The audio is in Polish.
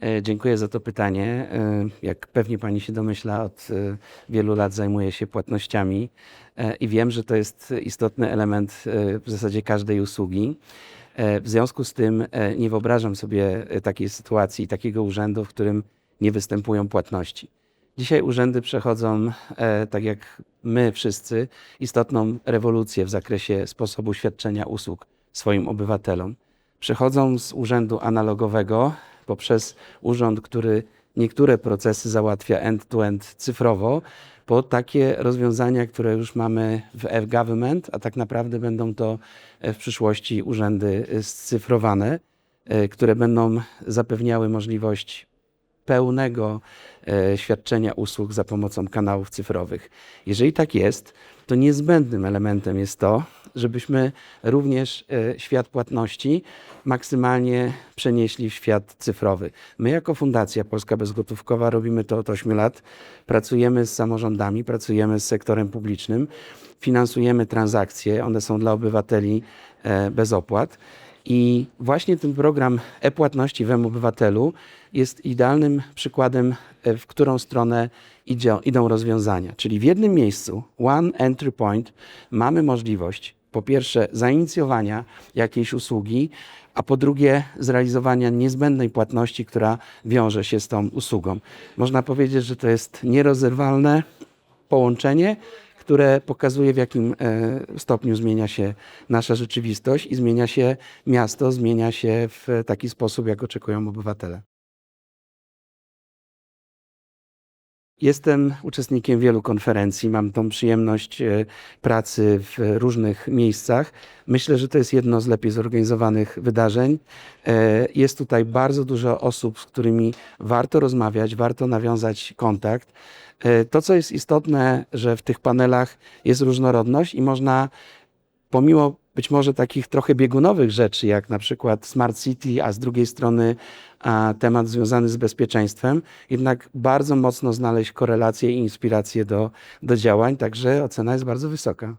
E, Dziękuję za to pytanie. E, Jak pewnie pani się domyśla, od e, wielu lat zajmuję się płatnościami i wiem, że to jest istotny element w zasadzie każdej usługi. W związku z tym nie wyobrażam sobie takiej sytuacji, takiego urzędu, w którym nie występują płatności. Dzisiaj urzędy przechodzą, tak jak my wszyscy, istotną rewolucję w zakresie sposobu świadczenia usług swoim obywatelom. Przechodzą z urzędu analogowego poprzez urząd, który niektóre procesy załatwia end-to-end cyfrowo, po takie rozwiązania, które już mamy w e-government, a tak naprawdę będą to e, w przyszłości urzędy e, scyfrowane, e, które będą zapewniały możliwość pełnego świadczenia usług za pomocą kanałów cyfrowych. Jeżeli tak jest, to niezbędnym elementem jest to, żebyśmy również e, świat płatności maksymalnie przenieśli w świat cyfrowy. My jako Fundacja Polska Bezgotówkowa robimy to od 8 lat. Pracujemy z samorządami, pracujemy z sektorem publicznym, finansujemy transakcje, one są dla obywateli e, bez opłat. I właśnie ten program e-płatności w M-Obywatelu jest idealnym przykładem, e, w którą stronę idzie, idą rozwiązania. Czyli w jednym miejscu, one entry point, mamy możliwość po pierwsze zainicjowania jakiejś usługi, a po drugie zrealizowania niezbędnej płatności, która wiąże się z tą usługą. Można powiedzieć, że to jest nierozerwalne połączenie, które pokazuje, w jakim e, stopniu zmienia się nasza rzeczywistość i zmienia się miasto, zmienia się w taki sposób, jak oczekują obywatele. Jestem uczestnikiem wielu konferencji, mam tą przyjemność e, pracy w różnych miejscach. Myślę, że to jest jedno z lepiej zorganizowanych wydarzeń. E, Jest tutaj bardzo dużo osób, z którymi warto rozmawiać, warto nawiązać kontakt. E, To, co jest istotne, że w tych panelach jest różnorodność i można pomimo być może takich trochę biegunowych rzeczy, jak na przykład Smart City, a z drugiej strony a, temat związany z bezpieczeństwem, jednak bardzo mocno znaleźć korelacje i inspiracje do, do działań, także ocena jest bardzo wysoka.